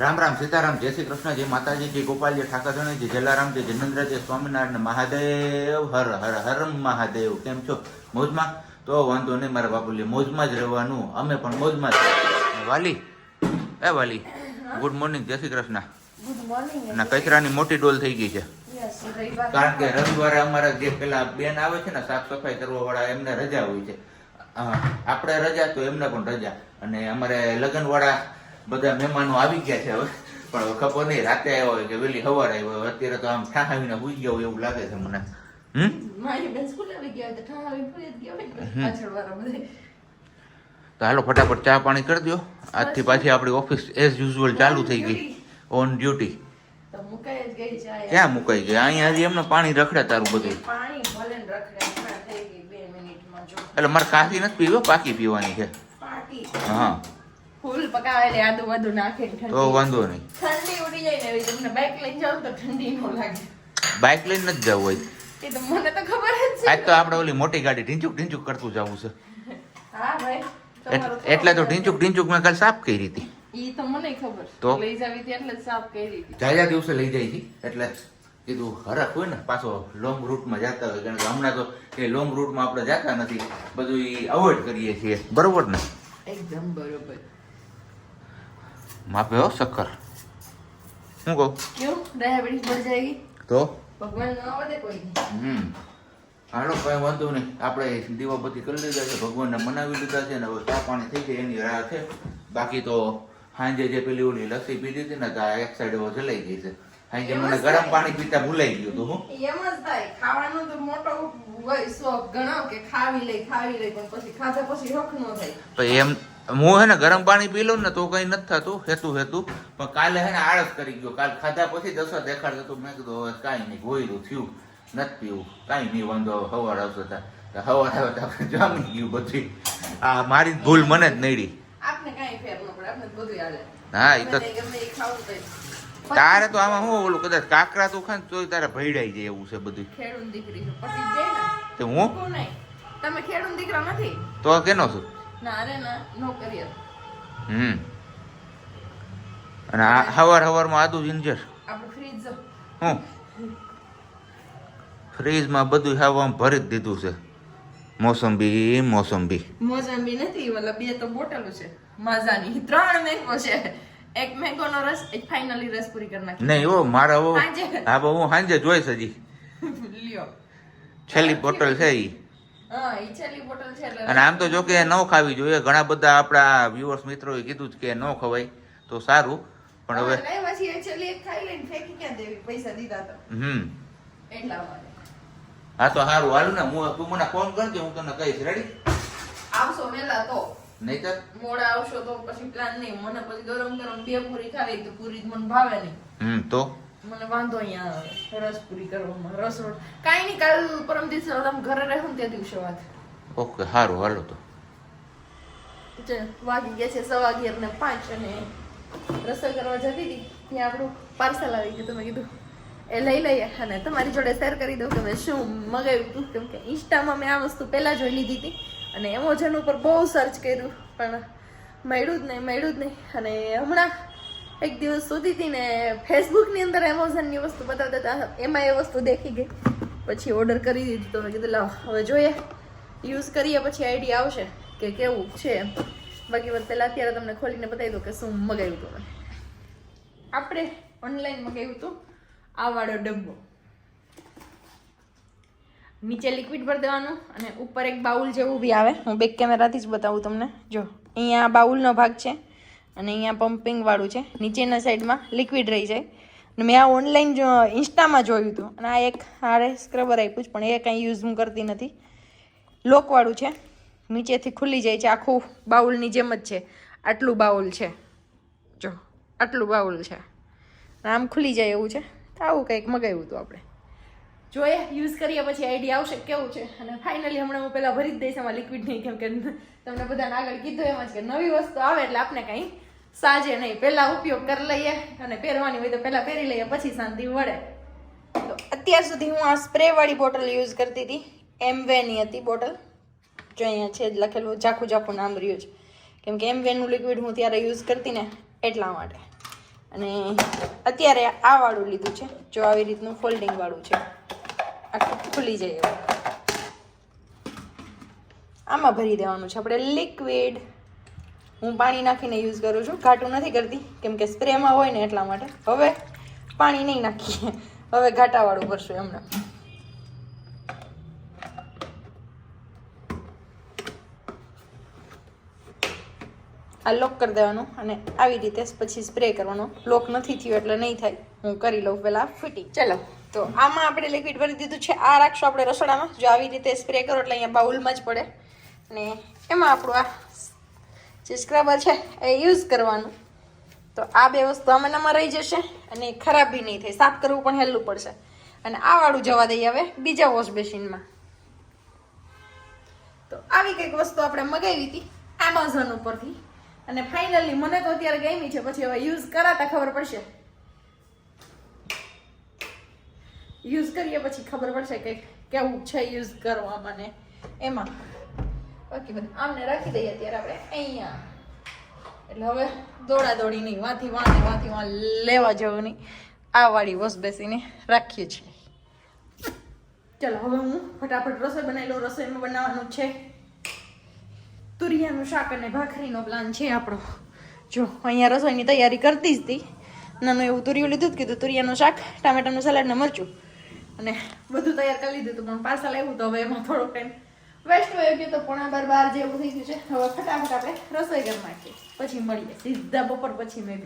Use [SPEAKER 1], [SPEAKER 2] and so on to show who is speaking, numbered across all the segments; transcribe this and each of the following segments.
[SPEAKER 1] રામ રામ સીતારામ જય શ્રી કૃષ્ણ જય માતાજી જય ગોપાલજી ઠાકરધણી જય જલારામ જય જિનેન્દ્ર જય સ્વામિનારાયણ મહાદેવ હર હર હર મહાદેવ. કેમ છો? મોજમાં? તો વાંધો નહીં મારા બાપુલી મોજમાં જ રહેવાનું. અમે પણ મોજમાં જ વાલી એ વાલી ગુડ મોર્નિંગ જય શ્રી કૃષ્ણ. ના કચરાની મોટી ડોલ થઈ ગઈ છે. કારણ કે રવિવારે અમારા જે પેલા બેન આવે છે ને સાફ સફાઈ કરવા વાળા એમને રજા હોય છે. આપણે રજા તો એમને પણ રજા. અને અમારે લગ્ન વાળા બધા મહેમાનો આવી ગયા છે હવે. પણ ખબર નહીં રાતે આવ્યો હોય કે વહેલી સવારે આવ્યો હોય અત્યારે તો આમ ઠાહાવીને ભૂઈ ગયા એવું લાગે છે મને.
[SPEAKER 2] તો
[SPEAKER 1] હાલો ફટાફટ ચા પાણી કરી દો આજથી પાછી આપણી ઓફિસ એઝ યુઝ્યુઅલ ચાલુ થઈ ગઈ. ઓન ડ્યુટી ક્યાં મુકાઈ ગઈ? અહીંયા હજી એમને પાણી રખડે તારું બધું. એટલે મારે કાફી નથી પીવો પાકી પીવાની છે. હા.
[SPEAKER 2] ફૂલ પકાવેલી આદુ બધું નાખે
[SPEAKER 1] તો વાંધો નહીં.
[SPEAKER 2] ઠંડી ઉડી જાય ને તમને બાઇક લઈને જાવ તો ઠંડી નો લાગે.
[SPEAKER 1] બાઇક લઈને જ જવું હોય.
[SPEAKER 2] એ તો મને તો ખબર જ છે.
[SPEAKER 1] આજ તો આપણે ઓલી મોટી ગાડી ઢીંચુક ઢીંચુક કરતું જવું છે.
[SPEAKER 2] હા ભાઈ
[SPEAKER 1] એટલે તો ઢીંચુક ઢીંચુક મેં કાલ સાફ કરી હતી.
[SPEAKER 2] ઈ તો મને ખબર
[SPEAKER 1] તો?
[SPEAKER 2] લઈ જાવી હતી એટલે સાફ કરી હતી.
[SPEAKER 1] જાજા દિવસે લઈ જાય હતી એટલે કીધું હરખ હોય ને પાછો લોંગ રૂટમાં જતા હોય. કારણ કે હમણાં તો એ લોંગ રૂટમાં આપણે જતા નથી. બધું અવોઇડ કરીએ છીએ. બરોબર ને?
[SPEAKER 2] એકદમ બરોબર.
[SPEAKER 1] માપે હો શક્કર. શું કહો?
[SPEAKER 2] કેવું? ડાયાબિટીસ બળ જાયગી?
[SPEAKER 1] તો?
[SPEAKER 2] ભગવાન ન આવડે કોઈ.
[SPEAKER 1] હમ. હાલો કઈ વાંધો નહીં. આપણે દીવાબત્તી કરી લીધા છે ભગવાનને મનાવી લીધા છે ને હવે ચા પાણી થઈ જાય એની રાહ છે. બાકી તો સાંજે જે પેલી ઓલી લસ્સી પીધી હતી ને તો એક સાઈડ એવો જલાઈ ગઈ છે. સાંજે મને ગરમ પાણી પીતા ભૂલાઈ ગયું હતું
[SPEAKER 2] એમ જ થાય. ખાવાનો તો મોટો શોખ ઘણો કે ખાવી લઈ ખાવી લઈ પણ પછી ખાધા પછી શોખ ન થાય.
[SPEAKER 1] તો એમ હું હે ને ગરમ પાણી પી લઉં ને તો કઈ નથી થતું હેતું હેતું. પણ કાલે હે ને આળસ કરી ગયો. કાલ ખાધા પછી દસો દેખાડતો મેં કીધું હવે કાંઈ નહીં ગોયરું થયું નથી પીવું કાંઈ નહીં વાંધો હવાર આવશે તા. તો સવાર આવે તો આપણે જામી ગયું બધી આ મારી ભૂલ મને જ નડી.
[SPEAKER 2] તો
[SPEAKER 1] હા એ તો
[SPEAKER 2] તે- તો
[SPEAKER 1] તારે તો આમાં હું ઓલું કદાચ કાકરા તું ખાન તોય તારે ભયડાઈ જાય એવું છે બધું
[SPEAKER 2] ખેડૂત દીકરી
[SPEAKER 1] તે હું?
[SPEAKER 2] તમે ખેડૂત દીકરા નથી?
[SPEAKER 1] તો કેનો છું?
[SPEAKER 2] ના રે ના નો કરિયર
[SPEAKER 1] હમ. અને હવાર હવારમાં આદુ જિંજર
[SPEAKER 2] આપણે ફ્રીજ
[SPEAKER 1] હું? ફ્રીજમાં બધું હવામાં ભરી જ દીધું છે. મોસંબી મોસંબી.
[SPEAKER 2] મોસંબી નથી મતલબ બે તો બોટલો છે. માઝાની. ત્રણ મેંગો છે. એક મેંગો નો રસ એક ફાઇનલી રસ પૂરી કરી નાખી.
[SPEAKER 1] નહીં ઓ મારા ઓ. હા હું સાંજે જોઈશ હજી.
[SPEAKER 2] લ્યો.
[SPEAKER 1] છેલ્લી બોટલ છે ઈ. અને આમ તો જો કે ન ખાવી જોઈએ. ઘણા બધા આપણા વ્યુઅર્સ એ કીધું કે ન ખવાય તો સારું. પણ હવે હમ. હા તો સારું. હાલ ને હું તું મને ફોન કરજે હું તને કહીશ. રેડી
[SPEAKER 2] આવશો વેલા તો.
[SPEAKER 1] નહીતર?
[SPEAKER 2] મોડા આવશો તો પછી પ્લાન નહીં. મને પછી ગરમ ગરમ બે પૂરી ખાવી તો પૂરી મને ભાવે નહીં.
[SPEAKER 1] હમ તો?
[SPEAKER 2] મને વાંધો અહીંયા આવે રસ પૂરી કરવામાં રસ રોટ કાંઈ નહીં કાલ પરમ દિવસે તમે ઘરે રહેવું ને તે દિવસે વાત.
[SPEAKER 1] ઓકે સારું હાલો તો.
[SPEAKER 2] વાગી ગયા છે સવા અગિયાર ને પાંચ અને રસોઈ કરવા જતી હતી ત્યાં આપણું પાર્સલ આવી ગયું તમે કીધું. એ લઈ લઈએ અને તમારી જોડે શેર કરી દઉં કે મેં શું મગાવ્યું હતું કેમ કે ઇન્સ્ટામાં મેં આ વસ્તુ પહેલાં જોઈ લીધી હતી અને એમોઝન ઉપર બહુ સર્ચ કર્યું પણ મળ્યું જ નહીં મળ્યું જ નહીં. અને હમણાં એક દિવસ સુધી હતી ને ફેસબુકની અંદર એમેઝોનની વસ્તુ બતાવતા હતા. એમાં એ વસ્તુ દેખી ગઈ. પછી ઓર્ડર કરી દીધું તો મેં કીધું, લાવ, હવે જોઈએ. યુઝ કરીએ પછી આઈડિયા આવશે કે કેવું છે બાકી વાત પહેલાં અત્યારે તમને ખોલીને બતાવી દો કે શું મગાવ્યું હતું આપણે ઓનલાઈન મગાવ્યું હતું આ વાળો ડબ્બો. નીચે લિક્વિડ ભરી દેવાનું અને ઉપર એક બાઉલ જેવું બી આવે. હું બેક કેમેરાથી જ બતાવું તમને. જો, અહીંયા બાઉલનો ભાગ છે. અને અહીંયા પમ્પિંગવાળું છે. નીચેના સાઈડમાં લિક્વિડ રહી જાય. અને મેં આ ઓનલાઈન ઇન્સ્ટામાં જોયું હતું. અને આ એક હારે સ્ક્રબર આપ્યું છે, પણ એ કાંઈ યુઝ હું કરતી નથી. લોકવાળું છે. નીચેથી ખુલ્લી જાય છે. આખું બાઉલની જેમ જ છે. આટલું બાઉલ છે. જો, આટલું બાઉલ છે. આમ ખુલી જાય એવું છે. તો આવું કંઈક મગાવ્યું હતું આપણે. જોઈએ યુઝ કરીએ પછી આઈડિયા આવશે કેવું છે. અને ફાઇનલી હમણાં હું પહેલાં ભરી જ દઈશ એમાં લિક્વિડ નહીં, કેમ કે તમને બધાને આગળ કીધું એમ જ કે નવી વસ્તુ આવે એટલે આપણે કંઈ સાજે નહીં, પહેલાં ઉપયોગ કરી લઈએ અને પહેરવાની હોય તો પહેલાં પહેરી લઈએ, પછી શાંતિ વળે તો અત્યાર સુધી હું આ સ્પ્રેવાળી બોટલ યુઝ કરતી હતી. એમવેની હતી બોટલ જો અહીંયા છે લખેલું, ઝાખું ઝાખું નામ રહ્યું છે. કેમ કે એમવેનું લિક્વિડ હું ત્યારે યુઝ કરતી ને એટલા માટે. અને અત્યારે આ વાળું લીધું છે, જો આવી રીતનું ફોલ્ડિંગ વાળું છે. આખું ખુલી જાય આમાં ભરી દેવાનું છે. આપણે લિક્વિડ હું પાણી નાખીને યુઝ કરું છું. ઘાટું નથી કરતી, કેમ કે સ્પ્રેમાં હોય ને એટલા માટે. હવે પાણી નહીં નાખીએ. હવે ઘાટાવાળું ભરશું એમને. આ લોક કરી દેવાનું અને આવી રીતે પછી સ્પ્રે કરવાનો. લોક નથી થયો એટલે નહીં થાય. હું કરી લઉં પહેલાં ફૂટી. ચલો, તો આમાં આપણે લિક્વિડ ભરી દીધું છે. આ રાખશું આપણે રસોડામાં. જો આવી રીતે સ્પ્રે કરો એટલે અહીંયા બાઉલમાં જ પડે. અને એમાં આપણું આ જે સ્ક્રબર છે, એ યુઝ કરવાનું. તો આ બે વસ્તુ આમાંનામાં રહી જશે અને ખરાબ બી નહીં થાય. સાફ કરવું પણ હેલું પડશે. અને આ વાળું જવા દઈએ હવે બીજા વોશ બેસિનમાં તો આવી કંઈક વસ્તુ આપણે મગાવી હતી એમેઝોન ઉપરથી. અને ફાઇનલી મને તો અત્યારે ગમી છે, પછી હવે યુઝ કરાતા ખબર પડશે. યુઝ કરીએ પછી ખબર પડશે કે કેવું છે યુઝ કરવા મને. એમાં. ઓકે બધું આમને રાખી દઈએ અત્યારે આપણે અહીંયા. એટલે હવે દોડા દોડી નહીં વાંથી વાં ને વાંથી વાં લેવા જવું નહીં આ વાળી વસ બેસીને રાખીએ છીએ. ચલો, હવે હું ફટાફટ રસોઈ બનાવી લઉં. રસોઈમાં બનાવવાનું છે તુરિયાનું શાક અને ભાખરીનો પ્લાન છે આપણો. જો, અહીંયા રસોઈની તૈયારી કરતી જ હતી. નાનું એવું તુરિયું લીધું જ કીધું તુરિયાનું શાક, ટામેટાનું સલાડ ને મરચું. અને બધું તૈયાર કરી લીધું હતું, પણ પાર્સલ આવ્યું તો હવે એમાં થોડો ટાઈમ વેસ્ટ વયો તો પોણા બાર બાર જેવું થઈ ગયું છે. હવે ફટાફટ આપણે રસોઈ ઘર નાખીએ. પછી મળીએ. સીધા બપોર પછી મે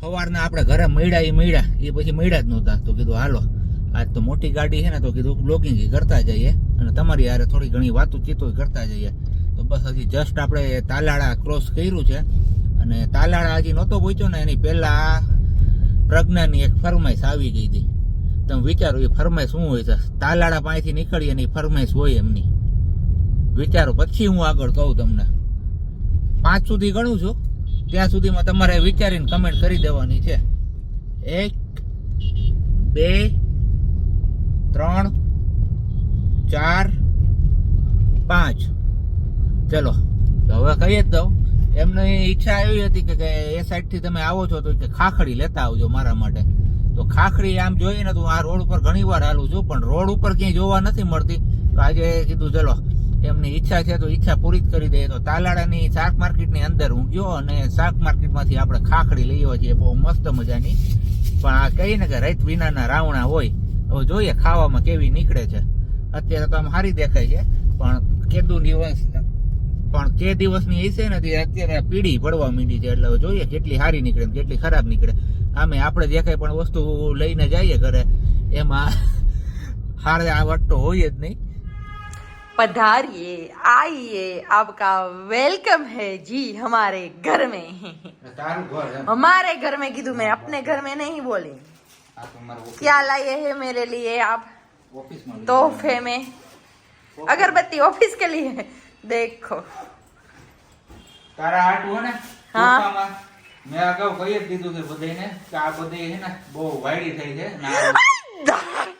[SPEAKER 1] સવારના આપણે ઘરે મળ્યા એ મળ્યા. એ પછી મળ્યા જ નહોતા. તો કીધું, હાલો, આજ તો મોટી ગાડી છે ને, તો કીધું બ્લોગિંગ કરતા જઈએ. અને તમારી યારે થોડી ઘણી વાતો ચીતો કરતા જઈએ. તો બસ હજી જસ્ટ આપણે તાલાળા ક્રોસ કર્યું છે. અને તાલાળા હજી નહોતો પહોંચ્યો ને, એની પહેલાં પ્રજ્ઞાની એક ફરમાઈશ આવી ગઈ હતી. તમે વિચારો એ ફરમાઈશ શું હોય છે? તાલાળા પાસેથી નીકળીએ ને એ ફરમાઈશ હોય એમની. વિચારો, પછી હું આગળ કહું તમને. પાંચ સુધી ગણું છું. ત્યાં સુધીમાં તમારે વિચારીને કમેન્ટ કરી દેવાની છે. એક, બે, ત્રણ, ચાર, પાંચ. ચલો હવે કહી જ દઉં. એમની ઈચ્છા એવી હતી કે એ સાઈડથી તમે આવો છો તો કે ખાખડી લેતા આવજો મારા માટે. તો ખાખડી આમ જોઈએ ને તો આ રોડ ઉપર ઘણી વાર હાલું છું, પણ રોડ ઉપર ક્યાંય જોવા નથી મળતી. તો આજે કીધું, ચલો, એમની ઈચ્છા છે તો ઈચ્છા પૂરી કરી દઈએ. તો તાલાળાની શાક માર્કેટની અંદર હું ગયો અને શાક માર્કેટમાંથી આપણે ખાખડી લઈ આવ્યા છીએ. બહુ મસ્ત મજાની. પણ આ કહીએ ને કે રૈત વિનાના રાવણા હોય, હવે જોઈએ ખાવામાં કેવી નીકળે છે. અત્યારે તો આમ સારી દેખાય છે, પણ કેદું દિવસ, પણ કે દિવસની એ છે ને અત્યારે પીડી પડવા માંડી છે. એટલે જોઈએ કેટલી સારી નીકળે કેટલી ખરાબ નીકળે. આમે આપણે જે કાંઈ પણ વસ્તુ લઈને જઈએ ઘરે એમાં હારે આ વટ્ટો હોય જ નહીં
[SPEAKER 2] पधारिए आइए आपका वेलकम है जी हमारे घर में
[SPEAKER 1] તારું ઘર એમ
[SPEAKER 2] हमारे घर में कीधु मैं अपने घर में नहीं बोली
[SPEAKER 1] આ તો મારું
[SPEAKER 2] क्या लाए हैं मेरे लिए आप
[SPEAKER 1] ઓફિસમાં
[SPEAKER 2] तोहफे में अगरबत्ती ऑफिस के लिए देखो
[SPEAKER 1] તારા હાટુ હે ને
[SPEAKER 2] હા.
[SPEAKER 1] ટૂંકામાં મેં અગાઉ કહી જ દીધું કે બધાને કે આ બધી છે ને, બહુ વાયડી થઈ છે ને આ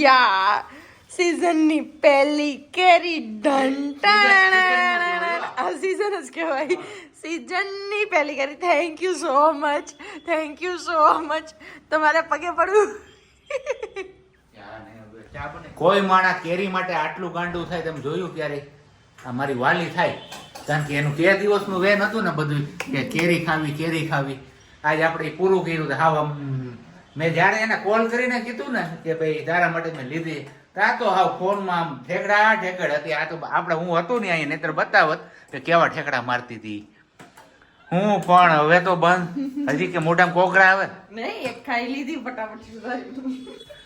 [SPEAKER 2] યા સીઝનની પહેલી કેરી ઢંટાણ આ સીઝન જ કહેવાય સીઝનની પહેલી કેરી thank you so much thank you so much તમારે પગે પડું
[SPEAKER 1] કોઈ માણા કેરી માટે આટલું ગાંડું થાય તેમ જોયું ક્યારે? આ મારી વાલી થાય. કારણ કે એનું કે દિવસનું વેન હતું ને બધું કે કેરી ખાવી કેરી ખાવી. આજે આપણે પૂરું કર્યું તો હાવ મેં જ્યારે એને કોલ કરીને કીધું ને કે ભાઈ તારા માટે મેં લીધી. તા તો હાવ ફોનમાં આમ ઠેકડા ઠેકડ હતી. આ તો આપણે હું હતું ને અહીંયા નહીતર બતાવત કે કેવા ઠેકડા મારતી હતી. હું પણ હવે તો બંધ. હજી કે મોઢામાં કોકરા આવે?
[SPEAKER 2] નહીં એક ખાઈ લીધી ફટાફટ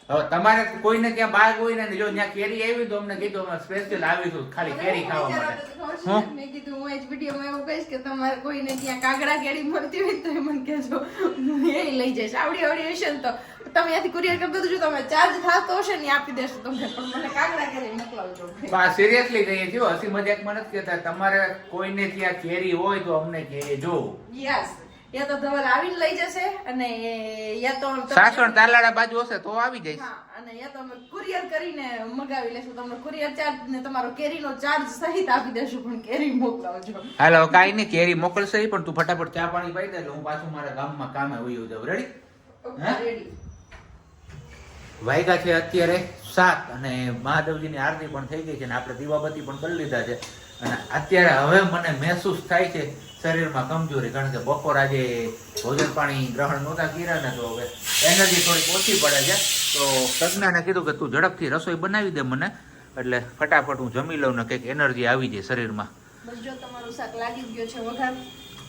[SPEAKER 1] હવે તમારે કોઈને ત્યાં બાગ હોય ને જો ત્યાં કેરી આવી તો અમને કીધું અમે સ્પેશિયલ આવીશું ખાલી કેરી ખાવા માટે. હું?
[SPEAKER 2] મેં કીધું હું જ વિડીયોમાં એવું કહીશ કે તમારે કોઈને ત્યાં કાગડા કેરી મળતી હોય તો મને કહેજો. હું એ લઈ જઈશ. આવડી આવડી હશે તો. તમે ત્યાંથી કુરિયર કરી દેજો તમે ચાર્જ થતો હશે ને આપી દેશો તમને પણ મને કાગડા કેરી મોકલાવજો
[SPEAKER 1] બા સિરિયસલી કહીએ છીએ હસી મજાક નથી કહેતા. તમારે કોઈને ત્યાં કેરી હોય તો અમને કહેજો.
[SPEAKER 2] યસ યા તો ધવલ આવીને લઈ જશે અને યા તો
[SPEAKER 1] સાસણ તાલાડા બાજુ હશે તો આવી
[SPEAKER 2] જઈશ. અને યા તો અમે કુરિયર કરીને મગાવી લેશું. તમને કુરિયર ચાર્જ ને તમારો કેરીનો ચાર્જ સહિત આપી દેશું પણ કેરી મોકલાવજો
[SPEAKER 1] હાલો કાઈ નહીં કેરી મોકલશે પણ તું ફટાફટ ચા પાણી પાઈ દે એટલે હું પાછું મારા ગામમાં કામે વયો જાવ રેડી
[SPEAKER 2] રેડી
[SPEAKER 1] વાયગા છે અત્યારે સાત અને મહાદેવજીની આરતી પણ થઈ ગઈ છે અને આપણે દીવાબત્તી પણ કરી લીધા છે. અને અત્યારે હવે મને મહેસૂસ થાય છે શરીરમાં કમજોરી કારણ કે બપોર આજે ભોજન પાણી ગ્રહણ નહોતા કર્યા ને તો હવે એનર્જી થોડીક ઓછી પડે છે. તો પ્રજ્ઞાને કીધું કે તું ઝડપથી રસોઈ બનાવી દે મને એટલે ફટાફટ હું જમી લઉં ને કંઈક એનર્જી આવી જાય શરીરમાં.
[SPEAKER 2] બસ જો તમારું શાક લાગી ગયો છે વઘાર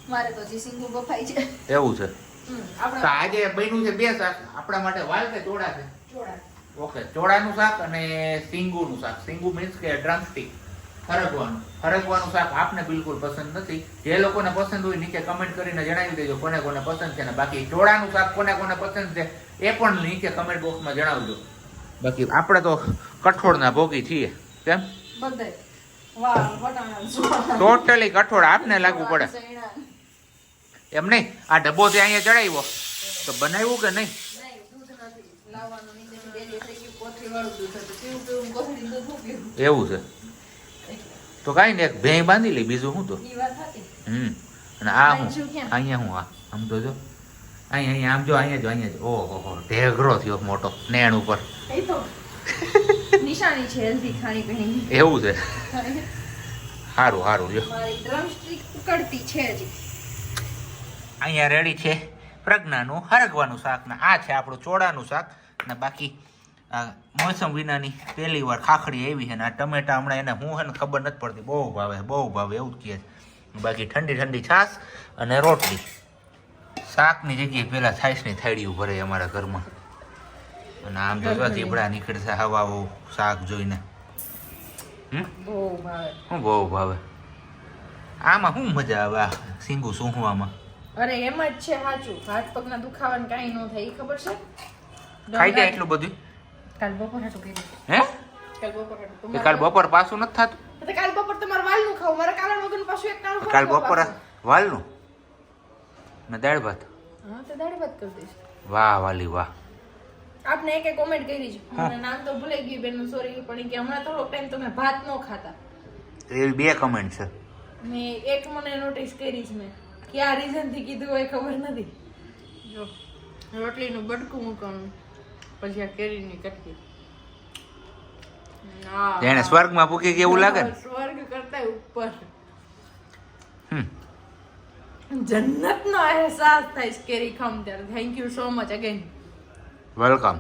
[SPEAKER 2] મારે તો હજી સિંગુ બફાઈ છે.
[SPEAKER 1] એવું છે? તો
[SPEAKER 2] આપણે
[SPEAKER 1] આજે બન્યું છે બે શાક આપણા માટે વાલ કે ચોળા છે?
[SPEAKER 2] ચોળા.
[SPEAKER 1] ઓકે ચોળાનું શાક અને સિંગુનું શાક. સિંગુ મીન્સ કે ડ્રમસ્ટિક ફરકવાનું. ફરકવાનું શાક આપને બિલકુલ પસંદ નથી. જે લોકોને પસંદ હોય નીચે કમેન્ટ કરીને જણાવી દેજો કોને કોને પસંદ છે ને બાકી ચોળાનું શાક કોને કોને પસંદ છે એ પણ નીચે કમેન્ટ બોક્સમાં જણાવજો. બાકી આપણે તો કઠોળના ભોગી છીએ. કેમ. ટોટલી કઠોળ આપને લાગુ પડે. એમ નહીં? આ ડબ્બો તે અહીંયા ચડાવ્યો તો બનાવ્યું કે નહીં? એવું છે. તો કાંઈ ને એક ભેં બાંધી લઈ બીજું શું તો. હમ અને આ હું? અહીંયા હું આ આમ તો જો. અહીંયા અહીંયા આમ જો અહીંયા જો અહીંયા જો. ઓહો હો ઢેગરો થયો મોટો નેણ ઉપર.
[SPEAKER 2] નિશાની છે હેલ્ધી ખાણીપીણીની.
[SPEAKER 1] એવું છે? સારું સારું જો
[SPEAKER 2] ઉકળતી છે.
[SPEAKER 1] અહીંયા રેડી છે પ્રજ્ઞાનું હરગવાનું શાક ને આ છે આપણું ચોળાનું શાક ને બાકી આ મોસમ વિનાની પહેલી વાર ખાખડી આવી છે ને આ ટમેટા હમણાં એને હું છે ને ખબર નથી પડતી. બહુ ભાવે બહુ ભાવે એવું જ કહે છે. બાકી ઠંડી ઠંડી છાશ અને રોટલી. શાકની જગ્યાએ પહેલાં છાશની થાળીઓ ભરે અમારા ઘરમાં. અને આમ તો ચીબડા નીકળશે હવા બહુ શાક જોઈને.
[SPEAKER 2] ભાવે.
[SPEAKER 1] બહુ ભાવે. આમાં શું મજા આવે આ સિંગુ સૂંઘવામાં?
[SPEAKER 2] અરે એમ જ છે સાચું. હાથ પગના દુખાવાનું કાંઈ ન થાય એ ખબર છે?
[SPEAKER 1] ખાઈ જાય એટલું બધું
[SPEAKER 2] કાલ બપોર હાટું કર્યું
[SPEAKER 1] હે?
[SPEAKER 2] કાલ બપોર હાટું.
[SPEAKER 1] કાલ બપોર પાછું નથી થતું?
[SPEAKER 2] કાલ બપોર તમારે વાલનું ખાવું. મારે કાલા વગરનું પાછું એક ટાણું
[SPEAKER 1] કાલ બપોર. વાલનું? ને દાળ ભાત?
[SPEAKER 2] હા તો દાળ ભાત કરી દઈશ.
[SPEAKER 1] વાહ વાલી વાહ.
[SPEAKER 2] આપને એક કોમેન્ટ કરી છે. મને નામ તો ભૂલાઈ ગયું બેન સોરી પણ કે હમણાં થોડોક ટાઈમ તમે ભાત ન ખાતા.
[SPEAKER 1] એવી બે કમેન્ટ છે.
[SPEAKER 2] મેં એક મને નોટિસ કરી છે મેં. કે આ રીઝનથી કીધું હોય ખબર નથી. જો રોટલીનું બટકું મૂકવાનું. પછી આ કેરીની કટકી.
[SPEAKER 1] એને સ્વર્ગમાં પૂકી એવું લાગે
[SPEAKER 2] સ્વર્ગ કરતા ઉપર.
[SPEAKER 1] હમ.
[SPEAKER 2] જન્નતનો અહેસાસ થાય કેરી ખામ ત્યારે. Thank you so much again
[SPEAKER 1] welcome